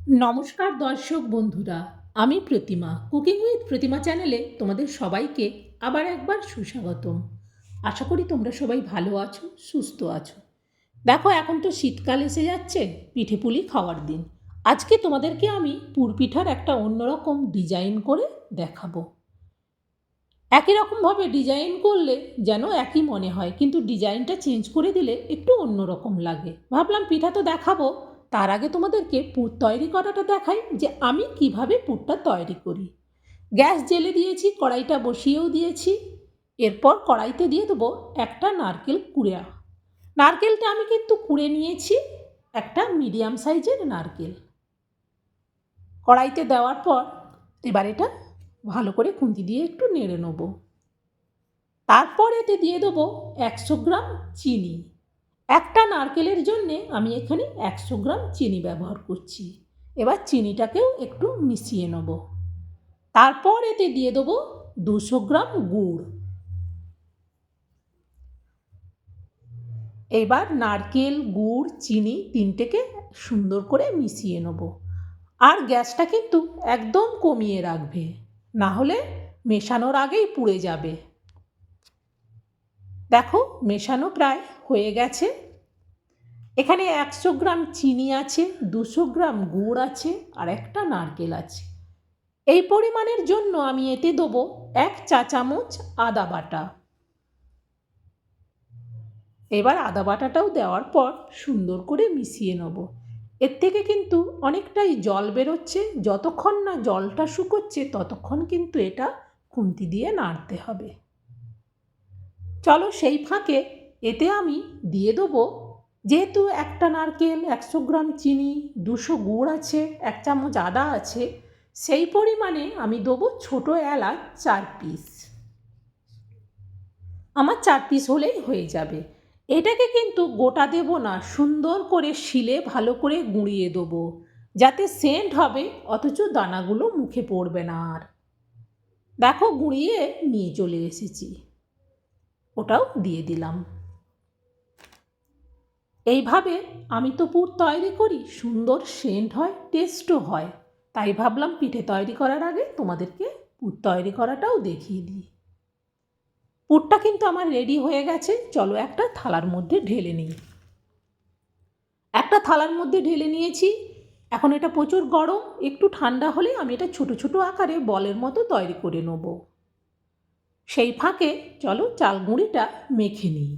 নমস্কার দর্শক বন্ধুরা, আমি প্রতিমা। কুকিং উইথ প্রতিমা চ্যানেলে তোমাদের সবাইকে আবার একবার সুস্বাগতম। আশা করি তোমরা সবাই ভালো আছো, সুস্থ আছো। দেখো, এখন তো শীতকাল এসে যাচ্ছে, পিঠে পুলি খাওয়ার দিন। আজকে তোমাদেরকে আমি পুরপিঠার একটা অন্যরকম ডিজাইন করে দেখাবো। একই রকমভাবে ডিজাইন করলে যেন একই মনে হয়, কিন্তু ডিজাইনটা চেঞ্জ করে দিলে একটু অন্যরকম লাগে। ভাবলাম পিঠা তো দেখাবো তার আগে তোমাদেরকে পুর তৈরি করাটা দেখাই যে আমি কীভাবে পুরটা তৈরি করি। গ্যাস জেলে দিয়েছি, কড়াইটা বসিয়েও দিয়েছি। এরপর কড়াইতে দিয়ে দেবো একটা নারকেল কুড়ে। নারকেলটা আমি কিন্তু কুড়ে নিয়েছি, একটা মিডিয়াম সাইজের নারকেল। কড়াইতে দেওয়ার পর এবার এটা ভালো করে খুন্তি দিয়ে একটু নেড়ে নেব। তারপর এতে দিয়ে দেবো একশো গ্রাম চিনি। একটা নারকেলের জন্যে আমি এখানে একশো গ্রাম চিনি ব্যবহার করছি। এবার চিনিটাকেও একটু মিশিয়ে নেব। তারপর এতে দিয়ে দেবো দুশো গ্রাম গুড়। এবার নারকেল, গুড়, চিনি তিনটেকে সুন্দর করে মিশিয়ে নেব। আর গ্যাসটা কিন্তু একদম কমিয়ে রাখবে না হলে মেশানোর আগেই পুড়ে যাবে। দেখো মেশানো প্রায় হয়ে গেছে। এখানে একশো গ্রাম চিনি আছে, দুশো গ্রাম গুড় আছে, আর একটা নারকেল আছে। এই পরিমাণের জন্য আমি এতে দেবো এক চা চামচ আদা বাটা। এবার আদা বাটাটাও দেওয়ার পর সুন্দর করে মিশিয়ে নেব। এর থেকে কিন্তু অনেকটাই জল বেরোচ্ছে, যতক্ষণ না জলটা শুকোচ্ছে ততক্ষণ কিন্তু এটা খুন্তি দিয়ে নাড়তে হবে। চলো সেই ফাঁকে এতে আমি দিয়ে দেবো যেহেতু একটা নারকেল, একশো গ্রাম চিনি, দুশো গুড় আছে, এক চামচ আদা আছে, সেই পরিমাণে আমি দেবো ছোটো এলাচ চার পিস আমার চার পিস হলেই হয়ে যাবে। এটাকে কিন্তু গোটা দেব না, সুন্দর করে শিলে ভালো করে গুঁড়িয়ে দেবো, যাতে সেন্ট হবে, অথচ দানাগুলো মুখে পড়বে না আর। দেখো, গুঁড়িয়ে নিয়ে চলে এসেছি। ওটাও দিয়ে দিলাম। এইভাবে আমি তো পুর তৈরি করি, সুন্দর সেন্ট হয়, টেস্টও হয়। তাই ভাবলাম পিঠে তৈরি করার আগে তোমাদেরকে পুর তৈরি করাটাও দেখিয়ে দিই। পুরটা কিন্তু আমার রেডি হয়ে গেছে, চলো একটা থালার মধ্যে ঢেলে নিই। একটা থালার মধ্যে ঢেলে নিয়েছি। এখন এটা প্রচুর গরম, একটু ঠান্ডা হলে আমি এটা ছোট ছোট আকারে বলের মতো তৈরি করে নেব। সেই ফাঁকে চলো চাল গুঁড়িটা মেখে নিই।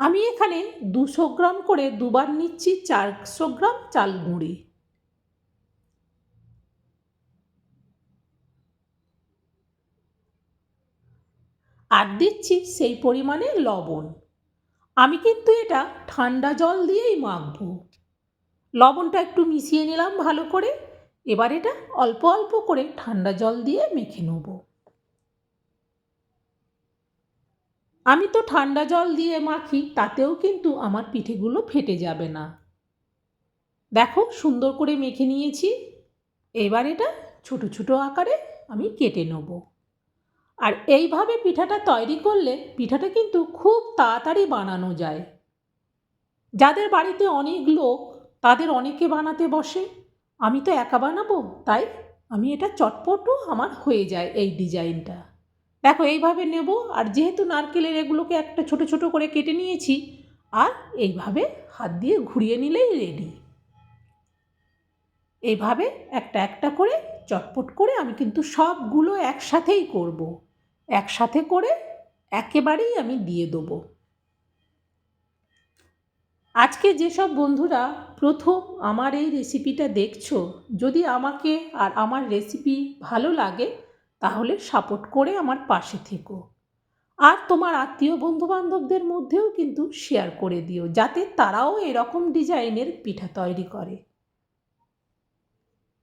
আমি এখানে দুশো গ্রাম করে দুবার নিচ্ছি চারশো গ্রাম চাল গুঁড়ি আর দিচ্ছি সেই পরিমাণে লবণ। আমি কিন্তু এটা ঠান্ডা জল দিয়েই মাখবো। লবণটা একটু মিশিয়ে নিলাম ভালো করে। এবার এটা অল্প অল্প করে ঠান্ডা জল দিয়ে মেখে নেব। আমি তো ঠান্ডা জল দিয়ে মাখি, তাতেও কিন্তু আমার পিঠেগুলো ফেটে যাবে না। দেখো, সুন্দর করে মেখে নিয়েছি। এবার এটা ছোট ছোট আকারে আমি কেটে নেব। আর এইভাবে পিঠাটা তৈরি করলে পিঠাটা কিন্তু খুব তাড়াতাড়ি বানানো যায়। যাদের বাড়িতে অনেক লোক, তাদের অনেকে বানাতে বসে। আমি তো একা বানাবো, তাই আমি এটা চটপটও আমার হয়ে যায় এই ডিজাইনটা। দেখো, এইভাবে নেব, আর যেহেতু নারকেলের এগুলোকে একটা ছোট ছোট করে কেটে নিয়েছি, আর এইভাবে হাত দিয়ে ঘুরিয়ে নিলেই রেডি এইভাবে একটা একটা করে চটপট করে আমি কিন্তু সবগুলো একসাথেই করব। একসাথে করে একেবারেই আমি দিয়ে দেবো আজকে যেসব বন্ধুরা প্রথম আমার এই রেসিপিটা দেখছ, যদি আমাকে আর আমার রেসিপি ভালো লাগে তাহলে সাপোর্ট করে আমার পাশে থেকো। আর তোমার আত্মীয় বন্ধুবান্ধবদের মধ্যেও কিন্তু শেয়ার করে দিও, যাতে তারাও এরকম ডিজাইনের পিঠা তৈরি করে।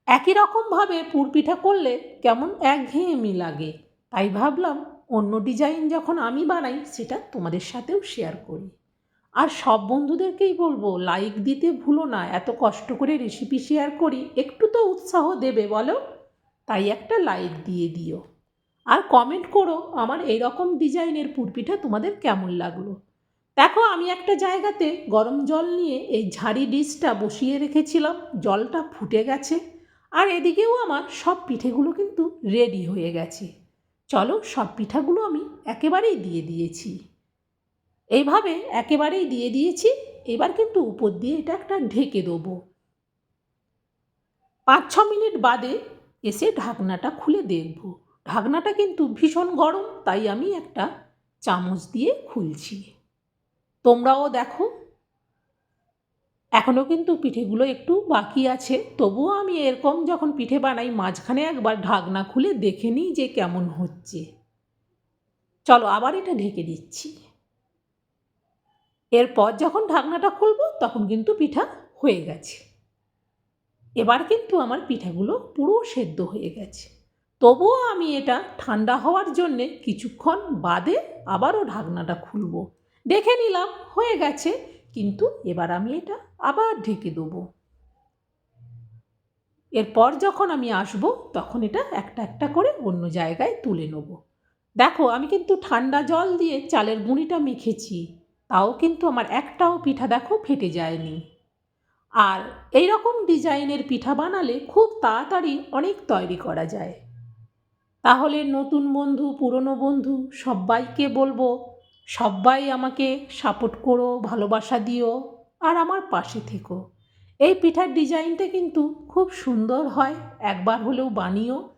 একই রকমভাবে পুরপিঠা করলে কেমন একঘেয়েমি লাগে। তাই ভাবলাম অন্য ডিজাইন যখন আমি বানাই, সেটা তোমাদের সাথেও শেয়ার করি। আর সব বন্ধুদেরকেই বলব লাইক দিতে ভুলো না। এত কষ্ট করে রেসিপি শেয়ার করি, একটু তো উৎসাহ দেবে, বলো? তাই একটা লাইক দিয়ে দিও। আর কমেন্ট করো আমার এই রকম ডিজাইনের পুরপিঠা তোমাদের কেমন লাগল। দেখো, আমি একটা জায়গাতে গরম জল নিয়ে এই ঝাড়ি ডিশটা বসিয়ে রেখেছিলাম, জলটা ফুটে গেছে। আর এদিকেও আমার সব পিঠেগুলো কিন্তু রেডি হয়ে গেছে। চলো, সব পিঠাগুলো আমি একেবারেই দিয়ে দিয়েছি। এইভাবে একেবারেই দিয়ে দিয়েছি, এবার কিন্তু উপর দিয়ে এটা একটা ঢেকে দেবো। পাঁচ ছ মিনিট বাদে এসে ঢাকনাটা খুলে দেখব। ঢাকনাটা কিন্তু ভীষণ গরম, তাই আমি একটা চামচ দিয়ে খুলছি। তোমরাও দেখো। এখনও কিন্তু পিঠেগুলো একটু বাকি আছে। তবুও আমি এরকম যখন পিঠে বানাই, মাঝখানে একবার ঢাকনা খুলে দেখে নিই যে কেমন হচ্ছে। চলো আবার এটা ঢেকে দিচ্ছি। এরপর যখন ঢাকনাটা খুলবো, তখন কিন্তু পিঠা হয়ে গেছে। এবার কিন্তু আমার পিঠাগুলো পুরো সেদ্ধ হয়ে গেছে। তবুও আমি এটা ঠান্ডা হওয়ার জন্যে কিছুক্ষণ বাদে আবারও ঢাকনাটা খুলবো। দেখে নিলাম, হয়ে গেছে, কিন্তু এবার আমি এটা আবার ঢেকে দেবো। এরপর যখন আমি আসব, তখন এটা একটা একটা করে অন্য জায়গায় তুলে নেব। দেখো, আমি কিন্তু ঠান্ডা জল দিয়ে চালের গুঁড়িটা মেখেছি, তাও কিন্তু আমার একটাও পিঠা দেখো ফেটে যায়নি। আর এই রকম ডিজাইনের পিঠা বানালে খুব তাড়াতাড়ি অনেক তৈরি করা যায়। তাহলে নতুন বন্ধু, পুরনো বন্ধু সবাইকে বলব সবাই আমাকে সাপোর্ট করো, ভালোবাসা দিও আর আমার পাশে থেকো। এই পিঠার ডিজাইনটা কিন্তু খুব সুন্দর হয়, একবার হলেও বানিও।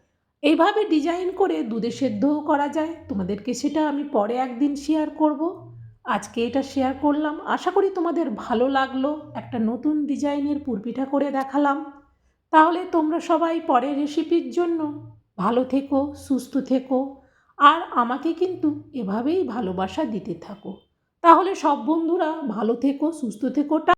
এইভাবে ডিজাইন করে দুধে সেদ্ধও করা যায়। তোমাদেরকে সেটা আমি পরে একদিন শেয়ার করব। আজকে এটা শেয়ার করলাম। আশা করি তোমাদের ভালো লাগল। একটা নতুন ডিজাইনের পুরপিঠা করে দেখালাম। তাহলে তোমরা সবাই পরের রেসিপির জন্য ভালো থেকো, সুস্থ থেকো, আর আমাকে কিন্তু এভাবেই ভালোবাসা দিতে থাকো। তাহলে সব বন্ধুরা ভালো থেকো, সুস্থ থেকো